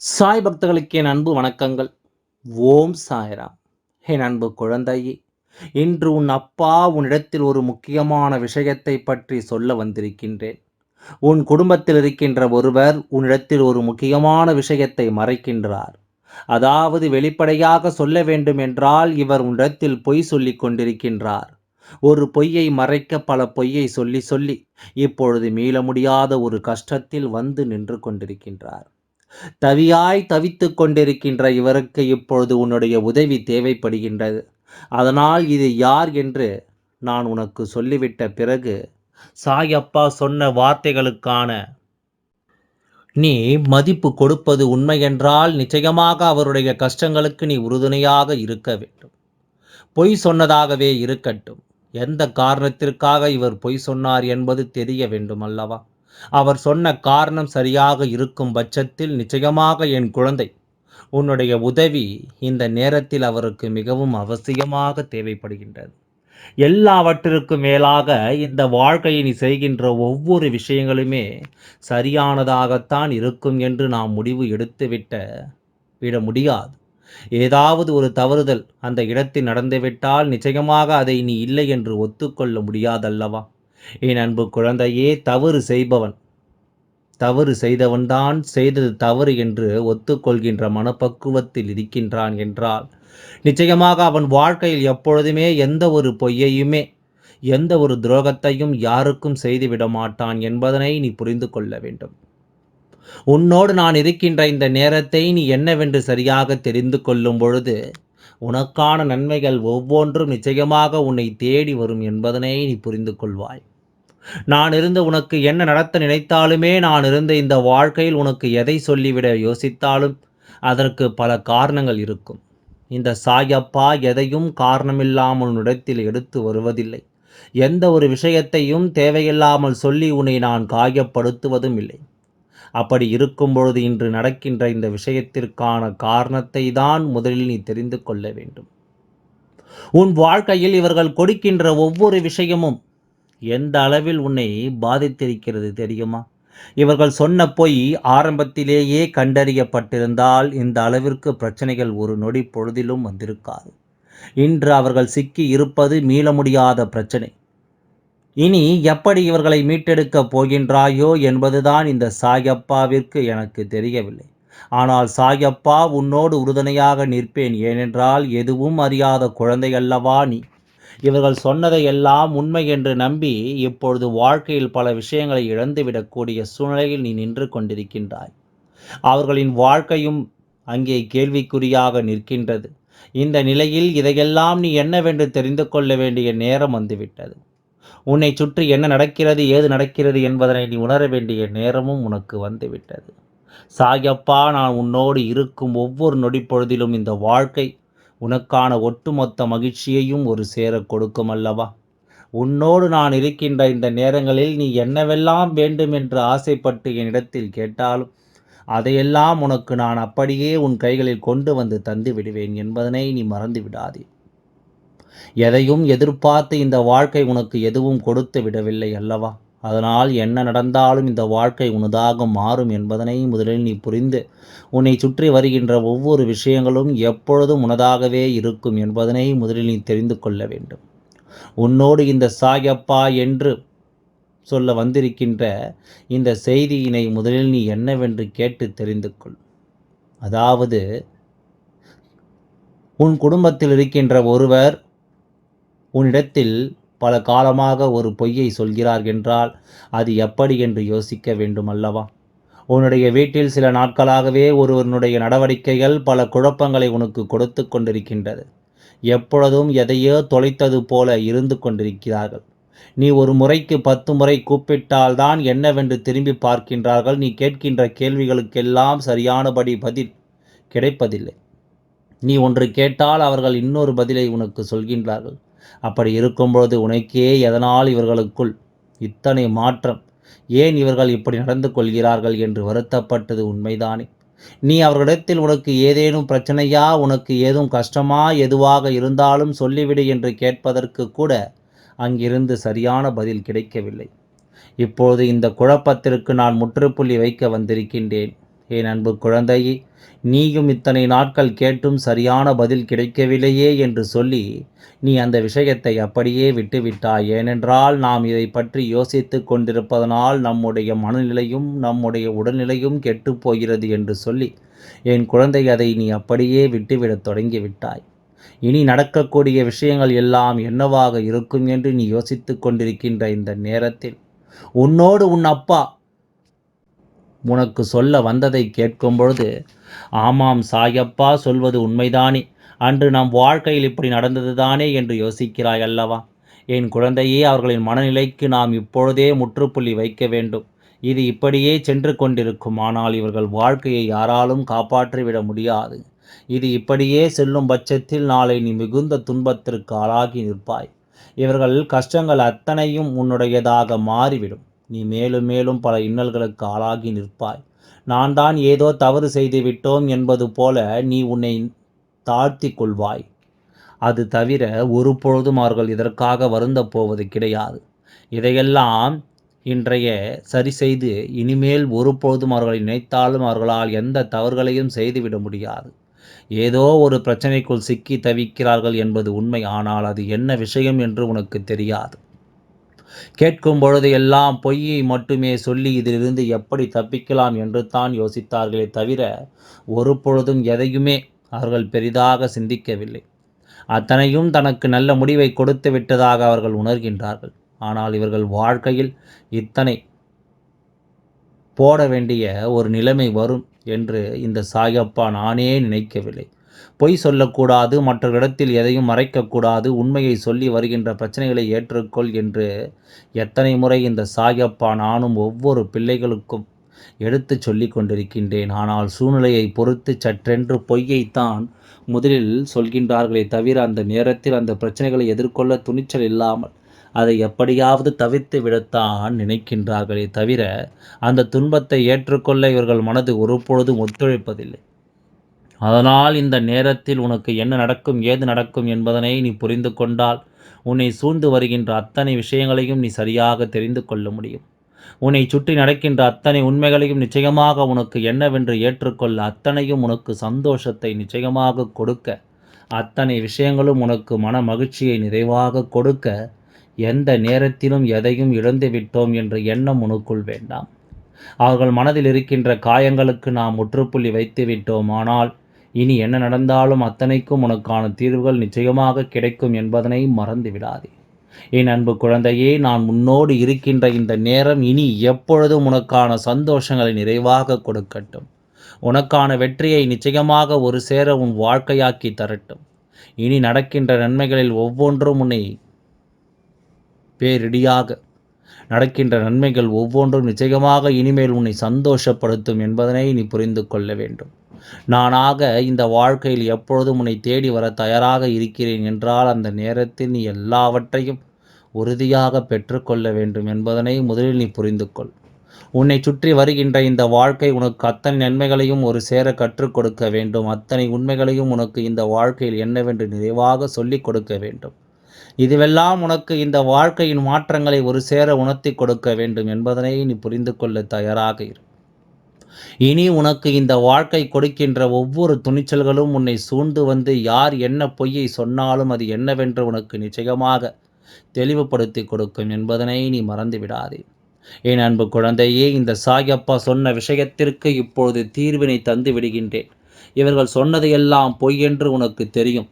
சாய் பக்தர்களுக்கு என் அன்பு வணக்கங்கள். ஓம் சாய்ராம். என் அன்பு குழந்தையே இன்று உன் அப்பா உன்னிடத்தில் ஒரு முக்கியமான விஷயத்தை பற்றி சொல்ல வந்திருக்கின்றேன். உன் குடும்பத்தில் இருக்கின்ற ஒருவர் உன்னிடத்தில் ஒரு முக்கியமான விஷயத்தை மறைக்கின்றார். அதாவது வெளிப்படையாக சொல்ல வேண்டும் என்றால் இவர் உன்னிடத்தில் பொய் சொல்லி கொண்டிருக்கின்றார். ஒரு பொய்யை மறைக்க பல பொய்யை சொல்லி சொல்லி இப்பொழுது மீள முடியாத ஒரு கஷ்டத்தில் வந்து நின்று கொண்டிருக்கின்றார். தவியாய் தவித்து கொண்டிருக்கின்ற இவருக்கு இப்பொழுது உன்னுடைய உதவி தேவைப்படுகின்றது. அதனால் இது யார் என்று நான் உனக்கு சொல்லிவிட்ட பிறகு சாயப்பா சொன்ன வார்த்தைகளுக்கான நீ மதிப்பு கொடுப்பது உண்மையென்றால் நிச்சயமாக அவருடைய கஷ்டங்களுக்கு நீ உறுதுணையாக இருக்க வேண்டும். பொய் சொன்னதாகவே இருக்கட்டும். எந்த காரணத்திற்காக இவர் பொய் சொன்னார் என்பது தெரிய வேண்டும் அல்லவா? அவர் சொன்ன காரணம் சரியாக இருக்கும் பட்சத்தில் நிச்சயமாக என் குழந்தை உன்னுடைய உதவி இந்த நேரத்தில் அவருக்கு மிகவும் அவசியமாக தேவைப்படுகின்றது. எல்லாவற்றிற்கும் மேலாக இந்த வாழ்க்கையை நீ செய்கின்ற ஒவ்வொரு விஷயங்களுமே சரியானதாகத்தான் இருக்கும் என்று நாம் முடிவு எடுத்துவிட்ட விட முடியாது. ஏதாவது ஒரு தவறுதல் அந்த இடத்தில் நடந்துவிட்டால் நிச்சயமாக அதை நீ இல்லை என்று ஒத்துக்கொள்ள முடியாதல்லவா? என் அன்பு குழந்தையே தவறு செய்பவன். தவறு செய்தவன்தான் செய்தது தவறு என்று ஒத்துக்கொள்கின்ற மனப்பக்குவத்தில் இருக்கின்றான் என்றால் நிச்சயமாக அவன் வாழ்க்கையில் எப்பொழுதுமே எந்த ஒரு பொய்யையுமே எந்த ஒரு துரோகத்தையும் யாருக்கும் செய்துவிட மாட்டான் என்பதனை நீ புரிந்து கொள்ள வேண்டும். உன்னோடு நான் இருக்கின்ற இந்த நேரத்தை நீ என்னவென்று சரியாக தெரிந்து கொள்ளும் பொழுது உனக்கான நன்மைகள் ஒவ்வொன்றும் நிச்சயமாக உன்னை தேடி வரும் என்பதனை நீ புரிந்து கொள்வாய். நான் இருந்து உனக்கு என்ன நடத்த நினைத்தாலுமே நான் இருந்த இந்த வாழ்க்கையில் உனக்கு எதை சொல்லிவிட யோசித்தாலும் அதற்கு பல காரணங்கள் இருக்கும். இந்த சாயப்பா எதையும் காரணமில்லாமல் உன்னிடத்தில் எடுத்து வருவதில்லை. எந்த ஒரு விஷயத்தையும் தேவையில்லாமல் சொல்லி உன்னை நான் காயப்படுத்துவதும் இல்லை. அப்படி இருக்கும் பொழுது இன்று நடக்கின்ற இந்த விஷயத்திற்கான காரணத்தை தான் முதலில் நீ தெரிந்து கொள்ள வேண்டும். உன் வாழ்க்கையில் இவர்கள் கொடுக்கின்ற ஒவ்வொரு விஷயமும் எந்த அளவில் உன்னை பாதித்திருக்கிறது தெரியுமா? இவர்கள் சொன்ன பொய் ஆரம்பத்திலேயே கண்டறியப்பட்டிருந்தால் இந்த அளவிற்கு பிரச்சனைகள் ஒரு நொடி பொழுதிலும் வந்திருக்காது. இன்று அவர்கள் சிக்கி இருப்பது மீள முடியாத பிரச்சனை. இனி எப்படி இவர்களை மீட்டெடுக்கப் போகின்றாயோ என்பதுதான் இந்த சாயப்பாவிற்கு எனக்கு தெரியவில்லை. ஆனால் சாயப்பா உன்னோடு உறுதுணையாக நிற்பேன் ஏனென்றால் எதுவும் அறியாத குழந்தை அல்லவா நீ? இவர்கள் சொன்னதை எல்லாம் உண்மை என்று நம்பி இப்பொழுது வாழ்க்கையில் பல விஷயங்களை இழந்துவிடக்கூடிய சூழ்நிலையில் நீ நின்று கொண்டிருக்கின்றாய். அவர்களின் வாழ்க்கையும் அங்கே கேள்விக்குறியாக நிற்கின்றது. இந்த நிலையில் இதையெல்லாம் நீ என்னவென்று தெரிந்து கொள்ள வேண்டிய நேரம் வந்துவிட்டது. உன்னை சுற்றி என்ன நடக்கிறது ஏது நடக்கிறது என்பதனை நீ உணர வேண்டிய நேரமும் உனக்கு வந்துவிட்டது. சாயப்பா நான் உன்னோடு இருக்கும் ஒவ்வொரு நொடி பொழுதிலும் இந்த வாழ்க்கை உனக்கான ஒட்டுமொத்த மகிழ்ச்சியையும் ஒரு சேர கொடுக்கும் அல்லவா உன்னோடு நான் இருக்கின்ற இந்த நேரங்களில் நீ என்னவெல்லாம் வேண்டும் என்று ஆசைப்பட்டு என்னிடத்தில் கேட்டாலும் அதையெல்லாம் உனக்கு நான் அப்படியே உன் கைகளில் கொண்டு வந்து தந்து விடுவேன் என்பதனை நீ மறந்து விடாதே. எதையும் எதிர்பார்த்து இந்த வாழ்க்கை உனக்கு எதுவும் கொடுத்து விடவில்லை அல்லவா? அதனால் என்ன நடந்தாலும் இந்த வாழ்க்கை உனதாக மாறும் என்பதனை முதலில் நீ புரிந்து உன்னை சுற்றி வருகின்ற ஒவ்வொரு விஷயங்களும் எப்பொழுதும் உனதாகவே இருக்கும் என்பதனை முதலில் நீ தெரிந்து கொள்ள வேண்டும். உன்னோடு இந்த சாயப்பா என்று சொல்ல வந்திருக்கின்ற இந்த செய்தியினை முதலில் நீ என்னவென்று கேட்டு தெரிந்து கொள். அதாவது உன் குடும்பத்தில் இருக்கின்ற ஒருவர் உன்னிடத்தில் பல காலமாக ஒரு பொய்யை சொல்கிறார் என்றால் அது எப்படி என்று யோசிக்க வேண்டும் அல்லவா உன்னுடைய வீட்டில் சில நாட்களாகவே ஒருவனுடைய நடவடிக்கைகள் பல குழப்பங்களை உனக்கு கொடுத்து கொண்டிருக்கின்றது. எப்பொழுதும் எதையோ தொலைத்தது போல இருந்து கொண்டிருக்கிறார்கள். நீ ஒரு முறைக்கு பத்து முறை கூப்பிட்டால்தான் என்னவென்று திரும்பி பார்க்கின்றார்கள். நீ கேட்கின்ற கேள்விகளுக்கெல்லாம் சரியானபடி பதில் கிடைப்பதில்லை. நீ ஒன்று கேட்டால் அவர்கள் இன்னொரு பதிலை உனக்கு சொல்கின்றார்கள். அப்படி இருக்கும்பொழுது உனக்கே எதனால் இவர்களுக்குள் இத்தனை மாற்றம்? ஏன் இவர்கள் இப்படி நடந்து கொள்கிறார்கள் என்று வருத்தப்பட்டது உண்மைதானே? நீ அவர்களிடத்தில் உனக்கு ஏதேனும் பிரச்சனையா? உனக்கு ஏதும் கஷ்டமா? எதுவாக இருந்தாலும் சொல்லிவிடு என்று கேட்பதற்கு கூட அங்கிருந்து சரியான பதில் கிடைக்கவில்லை. இப்போது இந்த குழப்பத்திற்கு நான் முற்றுப்புள்ளி வைக்க வந்திருக்கின்றேன். என் அன்பு குழந்தையே நீயும் இத்தனை நாட்கள் கேட்டும் சரியான பதில் கிடைக்கவில்லையே என்று சொல்லி நீ அந்த விஷயத்தை அப்படியே விட்டுவிட்டாய். ஏனென்றால் நாம் இதை பற்றி யோசித்து கொண்டிருப்பதனால் நம்முடைய மனநிலையும் நம்முடைய உடல்நிலையும் கெட்டுப் போகிறது என்று சொல்லி என் குழந்தை அதை நீ அப்படியே விட்டுவிடத் தொடங்கிவிட்டாய். இனி நடக்கக்கூடிய விஷயங்கள் எல்லாம் என்னவாக இருக்கும் என்று நீ யோசித்து கொண்டிருக்கின்ற இந்த நேரத்தில் உன்னோடு உன் அப்பா உனக்கு சொல்ல வந்ததை கேட்கும் பொழுது ஆமாம் சாயப்பா சொல்வது உண்மைதானே. அன்று நம் வாழ்க்கையில் இப்படி நடந்தது தானே என்று யோசிக்கிறாய் அல்லவா? என் குழந்தையே அவர்களின் மனநிலைக்கு நாம் இப்பொழுதே முற்றுப்புள்ளி வைக்க வேண்டும். இது இப்படியே சென்று கொண்டிருக்கும். ஆனால் இவர்கள் வாழ்க்கையை யாராலும் காப்பாற்றிவிட முடியாது. இது இப்படியே செல்லும் பட்சத்தில் நாளை நீ மிகுந்த துன்பத்திற்கு ஆளாகி நிற்பாய். இவர்கள் கஷ்டங்கள் அத்தனையும் உன்னுடையதாக மாறிவிடும். நீ மேலும் மேலும் பல இன்னல்களுக்கு ஆளாகி நிற்பாய். நான் தான் ஏதோ தவறு செய்து விட்டோம் என்பது போல நீ உன்னை தாழ்த்தி கொள்வாய். அது தவிர ஒரு பொழுதும் அவர்கள் இதற்காக வருந்த போவது கிடையாது. இதையெல்லாம் இன்றைய சரி செய்து இனிமேல் ஒரு பொழுதும் அவர்களை நினைத்தாலும் அவர்களால் எந்த தவறுகளையும் செய்துவிட முடியாது. ஏதோ ஒரு பிரச்சனைக்குள் சிக்கி தவிக்கிறார்கள் என்பது உண்மை ஆனால் அது என்ன விஷயம் என்று உனக்கு தெரியாது. கேட்கும் பொழுது எல்லாம் பொய்யை மட்டுமே சொல்லி இதிலிருந்து எப்படி தப்பிக்கலாம் என்று தான் யோசித்தார்களே தவிர ஒரு பொழுதும் எதையுமே அவர்கள் பெரிதாக சிந்திக்கவில்லை. அத்தனையும் தனக்கு நல்ல முடிவை கொடுத்து விட்டதாக அவர்கள் உணர்கின்றார்கள். ஆனால் இவர்கள் வாழ்க்கையில் இத்தனை போட வேண்டிய ஒரு நிலைமை வரும் என்று இந்த சாயப்பா நானே நினைக்கவில்லை. பொய் சொல்லக்கூடாது மற்றவரிடத்தில் எதையும் மறைக்கக்கூடாது உண்மையை சொல்லி வருகின்ற பிரச்சனைகளை ஏற்றுக்கொள் என்று எத்தனை முறை இந்த சாயப்பா நானும் ஒவ்வொரு பிள்ளைகளுக்கும் எடுத்து சொல்லி கொண்டிருக்கின்றேன். ஆனால் சூழ்நிலையை பொறுத்து சற்றென்று பொய்யைத்தான் முதலில் சொல்கின்றார்களே தவிர அந்த நேரத்தில் அந்த பிரச்சனைகளை எதிர்கொள்ள துணிச்சல் இல்லாமல் அதை எப்படியாவது தவிர்த்து விடத்தான் நினைக்கின்றார்களே தவிர அந்த துன்பத்தை ஏற்றுக்கொள்ள இவர்கள் மனது ஒருபொழுதும் ஒத்துழைப்பதில்லை. அதனால் இந்த நேரத்தில் உனக்கு என்ன நடக்கும் ஏது நடக்கும் என்பதனை நீ புரிந்து கொண்டால் உன்னை சூழ்ந்து வருகின்ற அத்தனை விஷயங்களையும் நீ சரியாக தெரிந்து கொள்ள முடியும். உன்னை சுற்றி நடக்கின்ற அத்தனை உண்மைகளையும் நிச்சயமாக உனக்கு என்னவென்று ஏற்றுக்கொள்ள அத்தனையும் உனக்கு சந்தோஷத்தை நிச்சயமாக கொடுக்க அத்தனை விஷயங்களும் உனக்கு மன மகிழ்ச்சியை நிறைவாக கொடுக்க எந்த நேரத்திலும் எதையும் இழந்து விட்டோம் என்ற எண்ணம் உனக்குள் வேண்டாம். அவர்கள் மனதில் இருக்கின்ற காயங்களுக்கு நாம் முற்றுப்புள்ளி வைத்து விட்டோம். ஆனால் இனி என்ன நடந்தாலும் அத்தனைக்கும் உனக்கான தீர்வுகள் நிச்சயமாக கிடைக்கும் என்பதனை மறந்து விடாதே. என் அன்பு குழந்தையே நான் முன்னோடு இருக்கின்ற இந்த நேரம் இனி எப்பொழுதும் உனக்கான சந்தோஷங்களை நிறைவாக கொடுக்கட்டும். உனக்கான வெற்றியை நிச்சயமாக ஒரு சேர உன் வாழ்க்கையாக்கி தரட்டும். இனி நடக்கின்ற நன்மைகளில் ஒவ்வொன்றும் உன்னை பேரிடியாக நடக்கின்ற நன்மைகள் ஒவ்வொன்றும் நிச்சயமாக இனிமேல் உன்னை சந்தோஷப்படுத்தும் என்பதனை நீ புரிந்து கொள்ள வேண்டும். நானாக இந்த வாழ்க்கையில் எப்பொழுதும் உன்னை தேடி வர தயாராக இருக்கிறேன் என்றால் அந்த நேரத்தில் நீ எல்லாவற்றையும் உறுதியாக பெற்றுக்கொள்ள வேண்டும் என்பதனை முதலில் நீ புரிந்து கொள் உன்னை சுற்றி வருகின்ற இந்த வாழ்க்கை உனக்கு அத்தனை நன்மைகளையும் ஒரு சேர கற்றுக் கொடுக்க வேண்டும். அத்தனை உண்மைகளையும் உனக்கு இந்த வாழ்க்கையில் என்னவென்று நிறைவாக சொல்லிக் கொடுக்க வேண்டும். இதுவெல்லாம் உனக்கு இந்த வாழ்க்கையின் மாற்றங்களை ஒரு சேர உணர்த்தி கொடுக்க வேண்டும் என்பதனை நீ புரிந்து கொள்ள தயாராக இரு. இனி உனக்கு இந்த வாழ்க்கை கொடுக்கின்ற ஒவ்வொரு துணிச்சல்களும் உன்னை சூழ்ந்து வந்து யார் என்ன பொய்யை சொன்னாலும் அது என்னவென்று உனக்கு நிச்சயமாக தெளிவுபடுத்தி கொடுக்கும் என்பதனை நீ மறந்து விடாதே என் அன்பு குழந்தையே இந்த சாயப்பா சொன்ன விஷயத்திற்கு இப்பொழுது தீர்வினை தந்து விடுகின்றேன். இவர்கள் சொன்னதையெல்லாம் பொய் என்று உனக்கு தெரியும்.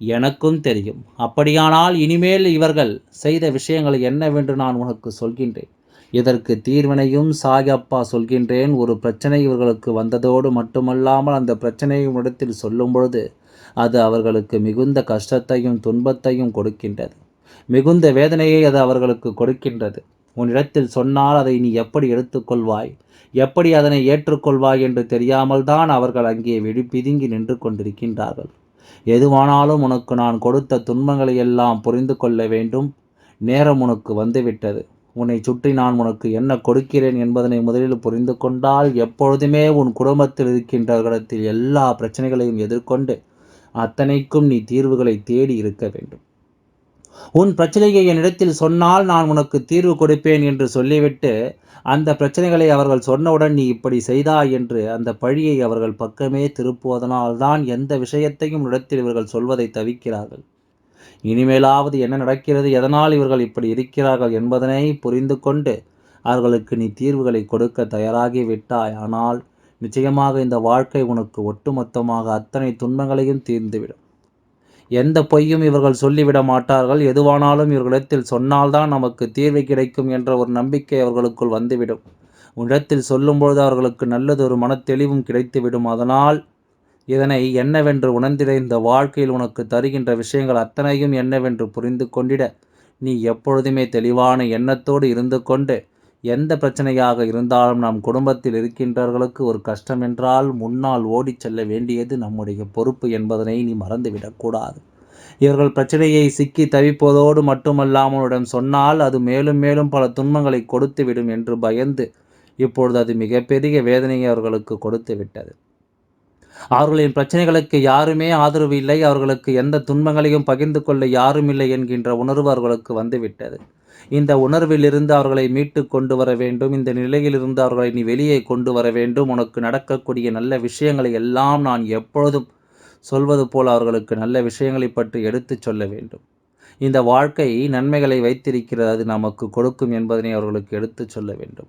எனக்கும் தெரியும். அப்படியானால் இனிமேல் இவர்கள் செய்த விஷயங்கள் என்னவென்று நான் உனக்கு சொல்கின்றேன். இதற்கு தீர்வினையும் சாயப்பா சொல்கின்றேன். ஒரு பிரச்சனை இவர்களுக்கு வந்ததோடு மட்டுமல்லாமல் அந்த பிரச்சனையும் இடத்தில் சொல்லும் பொழுது அது அவர்களுக்கு மிகுந்த கஷ்டத்தையும் துன்பத்தையும் கொடுக்கின்றது. மிகுந்த வேதனையை அது அவர்களுக்கு கொடுக்கின்றது. உன்னிடத்தில் சொன்னால் அதை நீ எப்படி எடுத்துக்கொள்வாய்? எப்படி அதனை ஏற்றுக்கொள்வாய் என்று தெரியாமல் தான் அவர்கள் அங்கே வெடி பிதுங்கி நின்று கொண்டிருக்கின்றார்கள். எதுவானாலும் உனக்கு நான் கொடுத்த துன்பங்களை எல்லாம் புரிந்து கொள்ள வேண்டும். நேரம் உனக்கு வந்துவிட்டது. உன்னை சுற்றி நான் உனக்கு என்ன கொடுக்கிறேன் என்பதனை முதலில் புரிந்து கொண்டால் எப்பொழுதுமே உன் குடும்பத்தில் இருக்கின்றவர்களிடத்தில் எல்லா பிரச்சனைகளையும் எதிர்கொண்டு அத்தனைக்கும் நீ தீர்வுகளை தேடி இருக்க வேண்டும். உன் பிரச்சனையை என்னிடத்தில் சொன்னால் நான் உனக்கு தீர்வு கொடுப்பேன் என்று சொல்லிவிட்டு அந்த பிரச்சனைகளை அவர்கள் சொன்னவுடன் நீ இப்படி செய்தாய் என்று அந்த பழியை அவர்கள் பக்கமே திருப்புவதனால்தான் எந்த விஷயத்தையும் இடத்தில் இவர்கள் சொல்வதை தவிக்கிறார்கள். இனிமேலாவது என்ன நடக்கிறது? எதனால் இவர்கள் இப்படி இருக்கிறார்கள் என்பதனை புரிந்து கொண்டு அவர்களுக்கு நீ தீர்வுகளை கொடுக்க தயாராகி விட்டாய் ஆனால் நிச்சயமாக இந்த வாழ்க்கை உனக்கு ஒட்டுமொத்தமாக அத்தனை துன்பங்களையும் தீர்ந்துவிடும். எந்த பொய்யும் இவர்கள் சொல்லிவிட மாட்டார்கள். எதுவானாலும் இவர்களிடத்தில் சொன்னால்தான் நமக்கு தீர்வு கிடைக்கும் என்ற ஒரு நம்பிக்கை அவர்களுக்குள் வந்துவிடும். உன்னிடத்தில் சொல்லும்பொழுது அவர்களுக்கு நல்லதொரு மன தெளிவும் கிடைத்துவிடும். அதனால் இதனை என்னவென்று உணர்ந்திட இந்த வாழ்க்கையில் உனக்கு தருகின்ற விஷயங்கள் அத்தனையும் என்னவென்று புரிந்து கொண்டிட. நீ எப்பொழுதுமே தெளிவான எண்ணத்தோடு இருந்து கொண்டு எந்த பிரச்சனையாக இருந்தாலும் நம் குடும்பத்தில் இருக்கின்றவர்களுக்கு ஒரு கஷ்டம் என்றால் முன்னால் ஓடிச் செல்ல வேண்டியது நம்முடைய பொறுப்பு என்பதனை நீ மறந்துவிடக்கூடாது இவர்கள் பிரச்சனையை சிக்கி தவிப்பதோடு மட்டுமல்லாமலிடம் சொன்னால் அது மேலும் மேலும் பல துன்பங்களை கொடுத்துவிடும் என்று பயந்து இப்பொழுது அது மிகப்பெரிய வேதனையை அவர்களுக்கு கொடுத்து விட்டது அவர்களின் பிரச்சனைகளுக்கு யாருமே ஆதரவு இல்லை அவர்களுக்கு எந்த துன்பங்களையும் பகிர்ந்து கொள்ள யாரும் இல்லை என்கின்ற உணர்வு அவர்களுக்கு வந்துவிட்டது. இந்த உணர்விலிருந்து அவர்களை மீட்டு கொண்டு வர வேண்டும் இந்த நிலையிலிருந்து அவர்களை நீ வெளியே கொண்டு வர வேண்டும். உனக்கு நடக்கக்கூடிய நல்ல விஷயங்களை எல்லாம் நான் எப்பொழுதும் சொல்வது போல் அவர்களுக்கு நல்ல விஷயங்களை பற்றி எடுத்துச் சொல்ல வேண்டும். இந்த வாழ்க்கை நன்மைகளை வைத்திருக்கிறது அது நமக்கு கொடுக்கும் என்பதனை அவர்களுக்கு எடுத்துச் சொல்ல வேண்டும்.